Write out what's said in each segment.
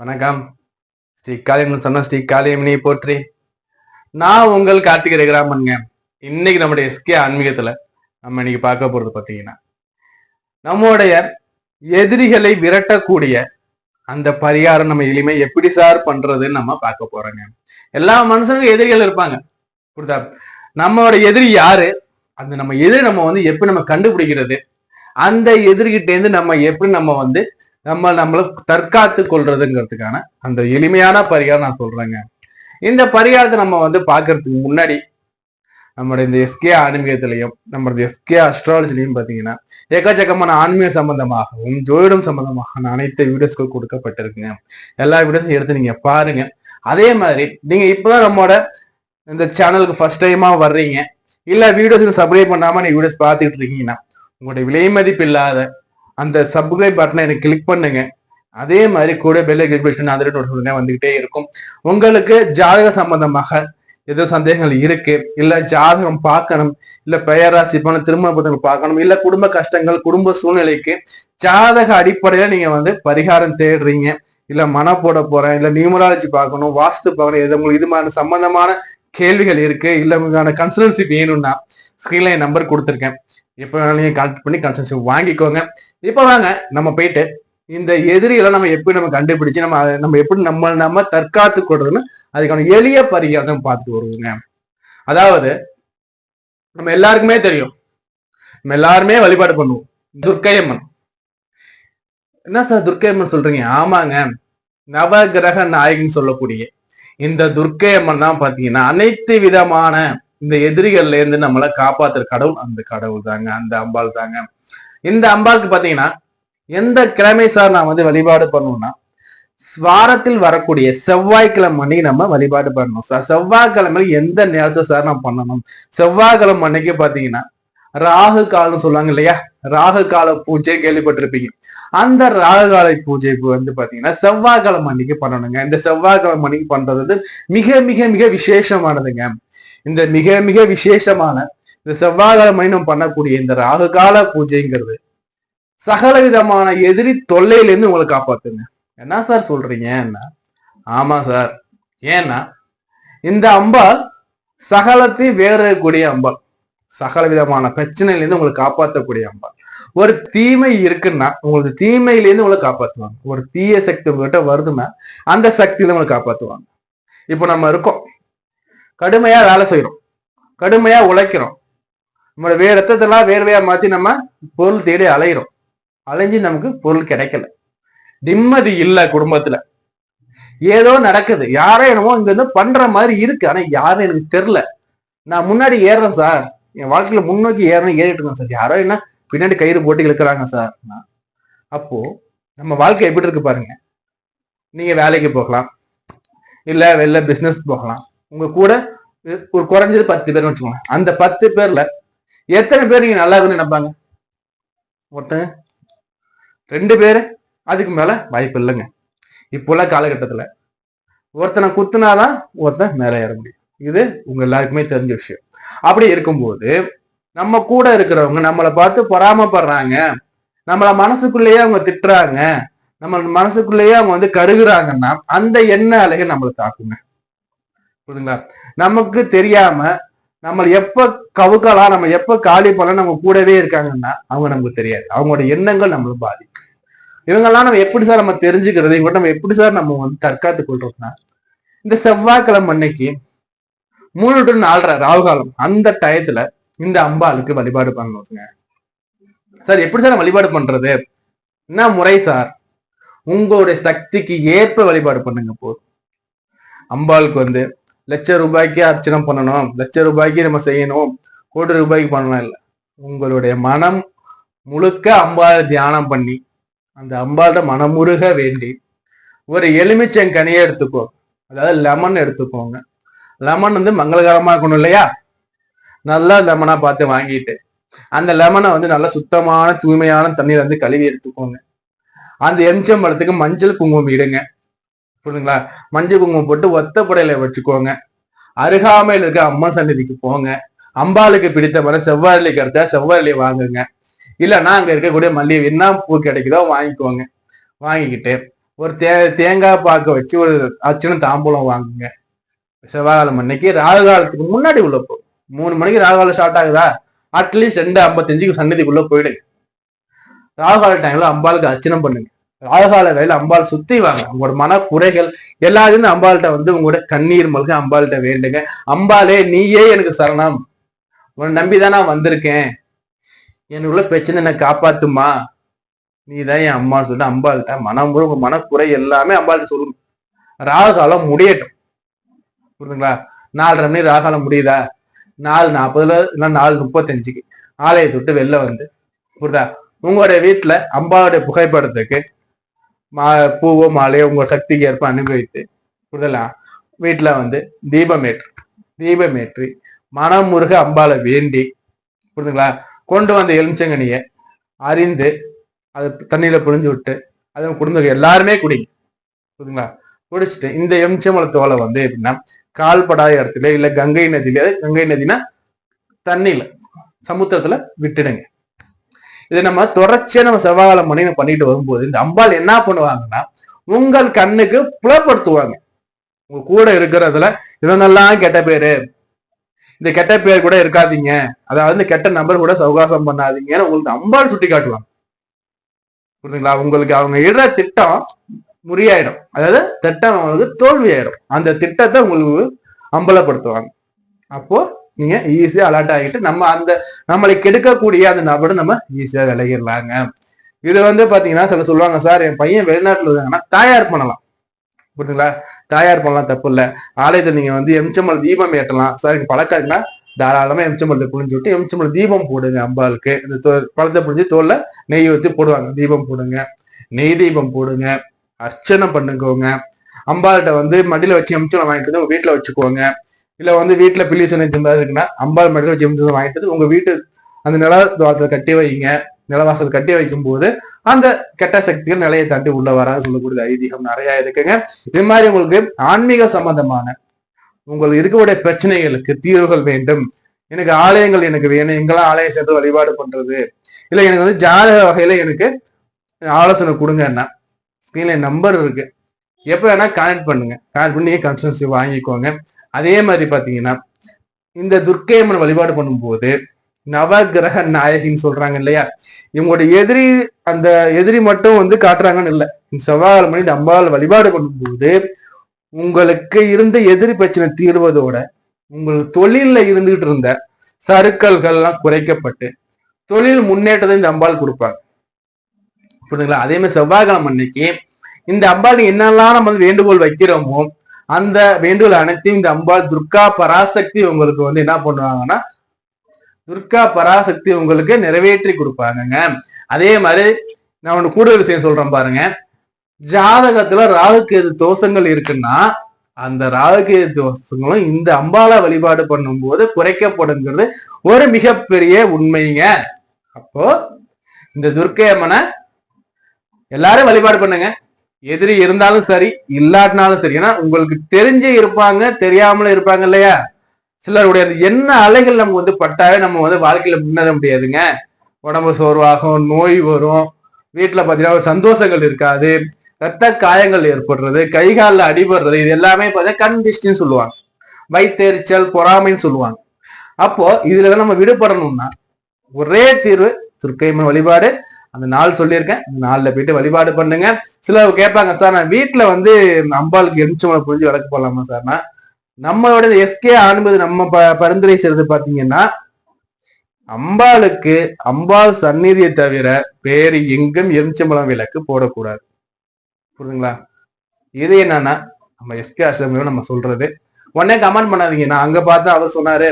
வணக்கம். ஸ்ரீ காளியம்னு சொன்ன ஸ்ரீ காளியம்னி போற்றி. நான் உங்கள் கார்த்திகை ரகுராமன்ங்க. இன்னைக்கு நம்முடைய எஸ்கே ஆன்மீகத்துல நம்ம இன்னைக்கு பார்க்க போறது பாத்தீங்கன்னா நம்முடைய எதிரிகளை விரட்டக்கூடிய அந்த பரிகாரம் நம்ம எளிமை எப்படி சார் பண்றதுன்னு நம்ம பார்க்க போறோங்க. எல்லா மனுஷனுக்கும் எதிரிகள் இருப்பாங்க. புரிதா நம்மளோட எதிரி யாரு? அந்த நம்ம எதிரி நம்ம வந்து எப்படி நம்ம கண்டுபிடிக்கிறது? அந்த எதிரிகிட்ட இருந்து நம்ம எப்படி நம்ம வந்து நம்ம நம்மள தற்காத்து கொள்றதுங்கிறதுக்கான அந்த எளிமையான பரிகாரம் நான் சொல்றேங்க. இந்த பரிகாரத்தை நம்ம வந்து பாக்குறதுக்கு முன்னாடி நம்மளுடைய இந்த எஸ்கே ஆன்மீகத்திலையும் நம்மளோட எஸ்கே அஸ்ட்ராலஜிலையும் பாத்தீங்கன்னா எக்கச்சக்கமான ஆன்மீக சம்பந்தமாகவும் ஜோதிடம் சம்பந்தமாக அனைத்து வீடியோஸ்கள் கொடுக்கப்பட்டிருக்குங்க. எல்லா வீடியோஸும் எடுத்து நீங்க பாருங்க. அதே மாதிரி நீங்க இப்பதான் நம்மளோட இந்த சேனலுக்கு ஃபர்ஸ்ட் டைமா வர்றீங்க. இல்ல வீடியோஸ் சப்ஸ்கிரைப் பண்ணாம நீங்க வீடியோஸ் பார்த்துக்கிட்டு இருக்கீங்கன்னா உங்களுடைய விலை மதிப்பு இல்லாத அந்த சப்ஸ்கிரைப் பட்டனை எனக்கு கிளிக் பண்ணுங்க. அதே மாதிரி கூட பெல் எக்ஸிபிஷன் பண்ணி அதில் நோட்டிஃபிகேஷன் வந்துகிட்டே இருக்கும். உங்களுக்கு ஜாதக சம்பந்தமாக ஏதோ சந்தேகங்கள் இருக்கு இல்ல ஜாதகம் பார்க்கணும் இல்ல பெயராசி போன திருமண பத்திரங்கள் பார்க்கணும் இல்ல குடும்ப கஷ்டங்கள் குடும்ப சூழ்நிலைக்கு ஜாதக அடிப்படையில நீங்க வந்து பரிகாரம் தேடுறீங்க இல்ல மன போட போறேன் இல்ல நியூமராலஜி பார்க்கணும் வாஸ்து பார்க்கணும் எது உங்களுக்கு இது மாதிரி சம்பந்தமான கேள்விகள் இருக்கு இல்ல உங்களுக்கான கன்சல்டன்சி வேணும்னா ஸ்கிரீன்ல என் நம்பர் கொடுத்துருக்கேன். எப்போ நீங்கள் கான்டாக்ட் பண்ணி கன்சன்சி வாங்கிக்கோங்க. இப்போ வாங்க நம்ம போயிட்டு இந்த எதிரிகளை நம்ம எப்படி நம்ம கண்டுபிடிச்சு நம்ம நம்ம எப்படி நம்ம நம்ம தற்காத்து கொடுறதுன்னு அதுக்கான எளிய பரிகாரம் பார்த்துட்டு வருவோங்க. அதாவது நம்ம எல்லாருக்குமே தெரியும். நம்ம எல்லாருமே வழிபாடு பண்ணுவோம். துர்க்கையம்மன். என்ன சார் துர்க்கையம்மன் சொல்றீங்க? ஆமாங்க. நவகிரக நாயகின்னு சொல்லக்கூடிய இந்த துர்க்கையம்மன் தான் பாத்தீங்கன்னா அனைத்து விதமான இந்த எதிரிகள்ல இருந்து நம்மளை காப்பாத்துற கடவுள் அந்த கடவுள் தாங்க அந்த அம்பாள் தாங்க. இந்த அம்பாளுக்கு பாத்தீங்கன்னா எந்த கிழமை சார் நான் வந்து வழிபாடு பண்ணுவோம்னா வாரத்தில் வரக்கூடிய செவ்வாய்க்கிழமை அன்னைக்கு நம்ம வழிபாடு பண்ணணும் சார். செவ்வாய்க்கிழமை எந்த நேரத்தை சார் நான் பண்ணணும்? செவ்வாய்க்கிழமை அன்னைக்கு பாத்தீங்கன்னா ராகு காலம்னு சொல்லுவாங்க இல்லையா? ராகு கால பூஜை கேள்விப்பட்டிருப்பீங்க. அந்த ராகு கால பூஜை வந்து பாத்தீங்கன்னா செவ்வாய்க்கிழமை அன்னைக்கு பண்ணணுங்க. இந்த செவ்வாய்க்கிழமை அன்னைக்கு பண்றது மிக மிக மிக விசேஷமானதுங்க. இந்த மிக மிக விசேஷமான இந்த செவ்வாய்க்கிழமை நம்ம பண்ணக்கூடிய இந்த ராகுகால பூஜைங்கிறது சகல விதமான எதிரி தொல்லையிலேருந்து உங்களை காப்பாத்துங்க. என்ன சார் சொல்றீங்க? என்ன? ஆமா சார். ஏன்னா இந்த அம்பாள் சகலத்தையும் வேறக்கூடிய அம்பாள். சகல விதமான பிரச்சனையிலேருந்து உங்களை காப்பாற்றக்கூடிய அம்பாள். ஒரு தீமை இருக்குன்னா உங்களுக்கு தீமையிலேருந்து உங்களை காப்பாத்துவாங்க. ஒரு தீய சக்தி உங்ககிட்ட வருதுன்னா அந்த சக்தியில உங்களை காப்பாத்துவாங்க. இப்போ நம்ம இருக்கோம். கடுமையா வேலை செய்யறோம். கடுமையா உழைக்கிறோம். நம்மளோட வேற ரத்தத்தெல்லாம் வேர்வையா மாத்தி நம்ம பொருள் தேடி அலையிறோம். அலைஞ்சு நமக்கு பொருள் கிடைக்கல. நிம்மதி இல்லை குடும்பத்துல. ஏதோ நடக்குது. யாரோ என்னமோ இங்க இருந்து பண்ற மாதிரி இருக்கு. ஆனா யாரும் எனக்கு தெரியல. நான் முன்னாடி ஏறுறேன் சார். என் வாழ்க்கையில முன்னோக்கி ஏறணும் ஏறிட்டு இருக்கேன் சார். யாரோ என்ன பின்னாடி கயிறு போட்டு இழுக்கிறாங்க சார். அப்போ நம்ம வாழ்க்கை எப்படி இருக்கு பாருங்க. நீங்க வேலைக்கு போகலாம். இல்ல வெளில பிசினஸ் போகலாம். உங்க கூட ஒரு குறைஞ்சது பத்து பேர்னு வச்சுக்கோங்க. அந்த பத்து பேர்ல எத்தனை பேர் நீங்க நல்லா இருக்குன்னு நினைப்பாங்க? ஒருத்தங்க? ரெண்டு பேர்? அதுக்கு மேல வாய்ப்பு இல்லைங்க. இப்போ உள்ள ஒருத்தனை குத்துனாதான் ஒருத்தன் மேலே ஏற முடியும். இது உங்க எல்லாருக்குமே தெரிஞ்ச விஷயம். அப்படி இருக்கும்போது நம்ம கூட இருக்கிறவங்க நம்மளை பார்த்து பொறாமப்படுறாங்க. நம்மளை மனசுக்குள்ளேயே அவங்க திட்டுறாங்க. நம்ம மனசுக்குள்ளேயே அவங்க வந்து கருகுறாங்கன்னா அந்த எண்ண அலைகள் நம்மளை தாக்குங்க. புரியுதுங்களா நமக்கு தெரியாம நம்ம எப்ப கவுக்கலாம் நம்ம எப்ப காலி பண்ணலாம் நம்ம கூடவே இருக்காங்கன்னா அவங்க நமக்கு தெரியாது. அவங்களோட எண்ணங்கள் நம்மள பாதிக்கும். இவங்கெல்லாம் நம்ம எப்படி சார் நம்ம தெரிஞ்சுக்கிறது? இவங்க நம்ம எப்படி சார் நம்ம வந்து தற்காத்து கொள்றோம்னா இந்த செவ்வாய்க்கிழமை அன்னைக்கு மூணு டு நாலரை ராகுகாலம் அந்த டயத்துல இந்த அம்பாளுக்கு வழிபாடு பண்ணணுங்க. சார் எப்படி சார் வழிபாடு பண்றது? என்ன முறை சார்? உங்களுடைய சக்திக்கு ஏற்ப வழிபாடு பண்ணுங்க போதும். அம்பாளுக்கு வந்து லட்ச ரூபாய்க்கு அர்ச்சனை பண்ணணும். லட்ச ரூபாய்க்கு நம்ம செய்யணும். கோடி ரூபாய்க்கு பண்ணலாம் இல்லை. உங்களுடைய மனம் முழுக்க அம்பாளை தியானம் பண்ணி அந்த அம்பாள்கிட்ட மனமுருக வேண்டி ஒரு எலுமிச்சங்கனியை எடுத்துக்கோ. அதாவது லெமன் எடுத்துக்கோங்க. லெமன் வந்து மங்களகரமாக இருக்கணும் இல்லையா? நல்லா லெமனாக பார்த்து வாங்கிட்டு அந்த லெமனை வந்து நல்லா சுத்தமான தூய்மையான தண்ணியில் வந்து கழுவி எடுத்துக்கோங்க. அந்த எலுமிச்சம்பழத்துக்கு மஞ்சள் குங்குமம் இடுங்க. புரியுதுங்களா மஞ்சள் குங்குமம் போட்டு ஒத்த புடையில வச்சுக்கோங்க. அருகாமையில் இருக்க அம்மா சன்னதிக்கு போங்க. அம்பாளுக்கு பிடித்த மரம் செவ்வாயிலை கிடைச்சா செவ்வாயிலை வாங்குங்க. இல்லைன்னா அங்கே இருக்கக்கூடிய மல்லிகை என்ன பூ கிடைக்குதோ வாங்கிக்கோங்க. வாங்கிக்கிட்டு ஒரு தே தேங்காய் பாக்க வச்சு ஒரு அச்சனை தாம்பூலம் வாங்குங்க. செவ்வாய்காலம் அன்னைக்கு ராகு காலத்துக்கு முன்னாடி உள்ள போ. மூணு மணிக்கு ராகு காலம் ஸ்டார்ட் ஆகுதா அட்லீஸ்ட் ரெண்டு ஐம்பத்தஞ்சுக்கு சன்னதிக்குள்ள போயிடுங்க. ராகு கால டைம்ல அம்பாளுக்கு அர்ச்சனை பண்ணுங்க. ராகு வேலை அம்பாள் சுத்தி வாங்க உங்களோட மன குறைகள் எல்லாத்தையும் அம்பாள்கிட்ட வந்து உங்களோட கண்ணீர் மல்க அம்பாள்கிட்ட வேண்டுங்க. அம்பாளே நீயே எனக்கு சரணம். உன்னை நம்பிதான் நான் வந்திருக்கேன். எனக்குள்ள பிரச்சனை என்ன காப்பாத்துமா? நீ தான் என் அம்மான்னு சொல்லிட்டு அம்பாள்கிட்ட மனம் உங்க மனக்குறை எல்லாமே அம்பாள்கிட்ட சொல்லணும் ராகுகாலம் முடியட்டும். புரியுதுங்களா? நாலரை மணி ராகாலம் முடியுதா? நாலு நாற்பதுல இல்லை நாலு முப்பத்தஞ்சுக்கு. ஆலயத்தை விட்டு வெளில வந்து புரியுதா? உங்களுடைய வீட்டுல அம்பாவுடைய புகைப்படத்துக்கு மா பூவோ மாலையோ உங்க சக்திக்கு ஏற்ப அனுபவித்து புரிதலா? வீட்டுல வந்து தீபமேற்று தீபமேற்றி மனம் முருக அம்பாலை அம்பாளை வேண்டி புரிதுங்களா? கொண்டு வந்த எலுமிச்சங்கனிய அறிந்து அதை தண்ணியில புரிஞ்சு விட்டு அதை குடும்பம் எல்லாருமே குடிங்க புரியுதுங்களா குடிச்சிட்டு இந்த எலுமிச்சம்பழத்தோலை வந்து எப்படின்னா கால்படாத இடத்துல இல்ல கங்கை நதியில கங்கை நதினா தண்ணியில சமுத்திரத்துல விட்டுடுங்க. இதை நம்ம தொடர்ச்சியா நம்ம செவ்வாழை மனைவி பண்ணிட்டு வரும்போது இந்த அம்பாள் என்ன பண்ணுவாங்கன்னா உங்கள் கண்ணுக்கு புலப்படுத்துவாங்க. உங்க கூட இருக்கிறதுல இவங்கெல்லாம் கெட்ட பேரு. இந்த கெட்ட பேர் கூட இருக்காதீங்க. அதாவது இந்த கெட்ட நபர் கூட சவகாசம் பண்ணாதீங்கன்னு உங்களுக்கு அம்பாள் சுட்டி காட்டுவாங்க புரியுதுங்களா உங்களுக்கு அவங்க இடுற திட்டம் முறியாயிடும். அதாவது திட்டம் அவங்களுக்கு தோல்வி ஆயிடும் அந்த திட்டத்தை உங்களுக்கு அம்பலப்படுத்துவாங்க. அப்போ நீங்க ஈஸியா அலர்ட் ஆகிட்டு நம்ம அந்த நம்மளை கெடுக்கக்கூடிய அந்த நபரை நம்ம ஈஸியா விலகிடலாங்க. இது வந்து பாத்தீங்கன்னா சில சொல்லுவாங்க சார் என் பையன் வெளிநாட்டுல இருக்காங்கன்னா தயார் பண்ணலாம். புரியுதுங்களா தயார் பண்ணலாம் தப்பு இல்ல. ஆலயத்தை நீங்க வந்து எம்சம்பல் தீபம் ஏற்றலாம். சார் எனக்கு பழக்கம் தாராளமா எம்சம்பளத்தை புழிஞ்சு விட்டு எம்சம்பல் தீபம் போடுங்க அம்பாளுக்கு. இந்த பழத்தை புழிஞ்சு தோல்ல நெய் ஊற்றி போடுவாங்க தீபம் போடுங்க. நெய் தீபம் போடுங்க. அர்ச்சனை பண்ணுக்கோங்க அம்பாள்கிட்ட வந்து மடியில வச்சு எம்சம்பளம் வாங்கிட்டு வந்து வீட்டுல வச்சுக்கோங்க. இல்ல வந்து வீட்டுல பில்லிசன் இருந்தா இருக்குன்னா அம்பாள் மெடிக்கல் வச்சு எம்சம்பளம் வாங்கிட்டு உங்க வீட்டு அந்த நில கட்டி வைங்க. நிலவாசல் கட்டி வைக்கும் போது அந்த கெட்ட சக்திகள் நிலையை தாண்டி உள்ள வராது சொல்லக்கூடிய ஐதீகம் நிறைய இருக்குங்க. இது மாதிரி உங்களுக்கு ஆன்மீக சம்பந்தமான உங்களுக்கு இருக்கக்கூடிய பிரச்சனைகளுக்கு தீர்வுகள் வேண்டும். எனக்கு ஆலயங்கள் எனக்கு வேணும். எங்கெல்லாம் ஆலயம் சேர்ந்து வழிபாடு பண்றது? இல்ல எனக்கு வந்து ஜாதக வகையில எனக்கு ஆலோசனை கொடுங்கன்னா ஸ்கிரீன்ல நம்பர் இருக்கு. எப்ப வேணா கனெக்ட் பண்ணுங்க. கனெக்ட் பண்ணி கன்சல்டன்சி வாங்கிக்கோங்க. அதே மாதிரி பாத்தீங்கன்னா இந்த துர்க்கையம்மன் வழிபாடு பண்ணும்போது நவகிரக நாயகின்னு சொல்றாங்க இல்லையா? இவங்களோட எதிரி அந்த எதிரி மட்டும் வந்து காட்டுறாங்கன்னு இல்லை. செவ்வாய் மணி இந்த அம்பாள் வழிபாடு பண்ணும்போது உங்களுக்கு இருந்த எதிரி பிரச்சனை தீர்வதோட உங்கள் தொழில இருந்துகிட்டு இருந்த சருக்கல்கள்லாம் குறைக்கப்பட்டு தொழில் முன்னேற்றத்தை இந்த அம்பாள் கொடுப்பாங்க. புரியுதுங்களா? அதே மாதிரி செவ்வாய்க்கிழமை அன்னைக்கு இந்த அம்பாள் என்னெல்லாம் நம்ம வேண்டுகோள் வைக்கிறோமோ அந்த வேண்டுகோள் அனைத்தையும் இந்த அம்பாள் துர்கா பராசக்தி உங்களுக்கு வந்து என்ன பண்ணுவாங்கன்னா துர்கா பராசக்தி உங்களுக்கு நிறைவேற்றி கொடுப்பாங்கங்க. அதே மாதிரி நான் ஒன்று கூடுதல் விஷயம் சொல்றேன் பாருங்க. ஜாதகத்துல ராகுகேது தோஷங்கள் இருக்குன்னா அந்த ராகுகேது தோஷங்களும் இந்த அம்பால வழிபாடு பண்ணும்போது குறைக்கப்படுங்கிறது ஒரு மிகப்பெரிய உண்மைங்க. அப்போ இந்த துர்க்கை அம்மனை எல்லாரும் வழிபாடு பண்ணுங்க. எதிரி இருந்தாலும் சரி இல்லாட்டினாலும் சரி. ஏன்னா உங்களுக்கு தெரிஞ்சு இருப்பாங்க தெரியாமலும் இருப்பாங்க இல்லையா? சிலருடைய என்ன அலைகள் நமக்கு வந்து பட்டாவே நம்ம வந்து வாழ்க்கையில முன்னேற முடியாதுங்க. உடம்பு சோர்வாகும் நோய் வரும். வீட்டுல பாத்தீங்கன்னா ஒரு சந்தோஷங்கள் இருக்காது. ரத்த காயங்கள் ஏற்படுறது கை காலில் அடிபடுறது இது எல்லாமே பார்த்தீங்கன்னா கண் திஷ்டின்னு சொல்லுவாங்க. வைத்தெரிச்சல் பொறாமைன்னு சொல்லுவாங்க. அப்போ இதுல நம்ம விடுபடணும்னா ஒரே தீர்வு துர்க்கைமன் வழிபாடு அந்த நாள் சொல்லியிருக்கேன். அந்த நாளில் போயிட்டு வழிபாடு பண்ணுங்க. சிலர் கேட்பாங்க சார் நான் வீட்டில் வந்து அம்பாளுக்கு எரிச்சமலை புரிஞ்சு விளக்கு போடலாமா சார்னா நம்மளோட எஸ்கே ஆனது நம்ம ப பரிந்துரை செய்யறது பார்த்தீங்கன்னா அம்பாளுக்கு அம்பாள் சந்நிதியை தவிர வேறு எங்கும் எரிச்சம்பளம் விளக்கு போடக்கூடாது. புரியுதுங்களா? இது என்னன்னா நம்ம எஸ்கே ஆசிரமியம் நம்ம சொல்றது. உடனே கமெண்ட் பண்ணாதீங்க. நான் அங்க பார்த்தா அவர் சொன்னாரு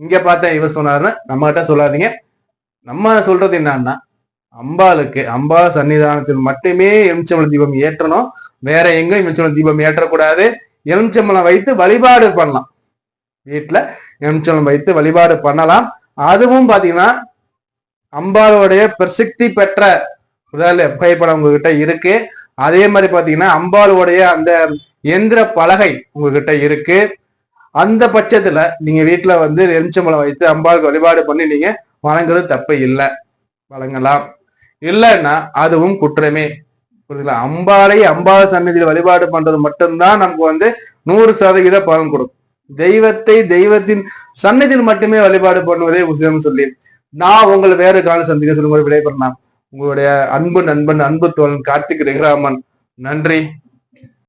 இங்க பார்த்தா இவர் சொன்னாருன்னு நம்மகிட்ட சொல்லாதீங்க. நம்ம சொல்றது என்னன்னா அம்பாளுக்கு அம்பாள் சன்னிதானத்தில் மட்டுமே எலுமிச்சம்பளம் தீபம் ஏற்றணும். வேற எங்க எலுமிச்சம்பளம் தீபம் ஏற்றக்கூடாது. எலுமிச்சம்பளம் வைத்து வழிபாடு பண்ணலாம். வீட்டுல எலுமிச்சம்பளம் வைத்து வழிபாடு பண்ணலாம். அதுவும் பாத்தீங்கன்னா அம்பாளுடைய பிரசித்தி பெற்ற புகைப்படம் உங்ககிட்ட இருக்கு. அதே மாதிரி பாத்தீங்கன்னா அம்பாளுடைய அந்த எந்திர பலகை உங்ககிட்ட இருக்கு. அந்த பட்சத்துல நீங்க வீட்டுல வந்து எலுமிச்சம்பழம் வைத்து அம்பாளுக்கு வழிபாடு பண்ணி நீங்க வணங்குறது தப்பு இல்லை. வழங்கலாம். இல்லைன்னா அதுவும் குற்றமே. புரியுதுங்களா? அம்பாலை அம்பாள் சன்னதியில் வழிபாடு பண்றது மட்டும்தான் நமக்கு வந்து நூறு சதவீத பலன் கொடுக்கும். தெய்வத்தை தெய்வத்தின் சன்னதியில் மட்டுமே வழிபாடு பண்ணுவதே உசிதம் சொல்லி. நான் உங்களை வேறு கால சந்திக்க சொல்லும்போது விடைபெறலாம். உங்களுடைய அன்பு நண்பன் அன்பு தோழன் கார்த்திக் ரெகுராமன். நன்றி.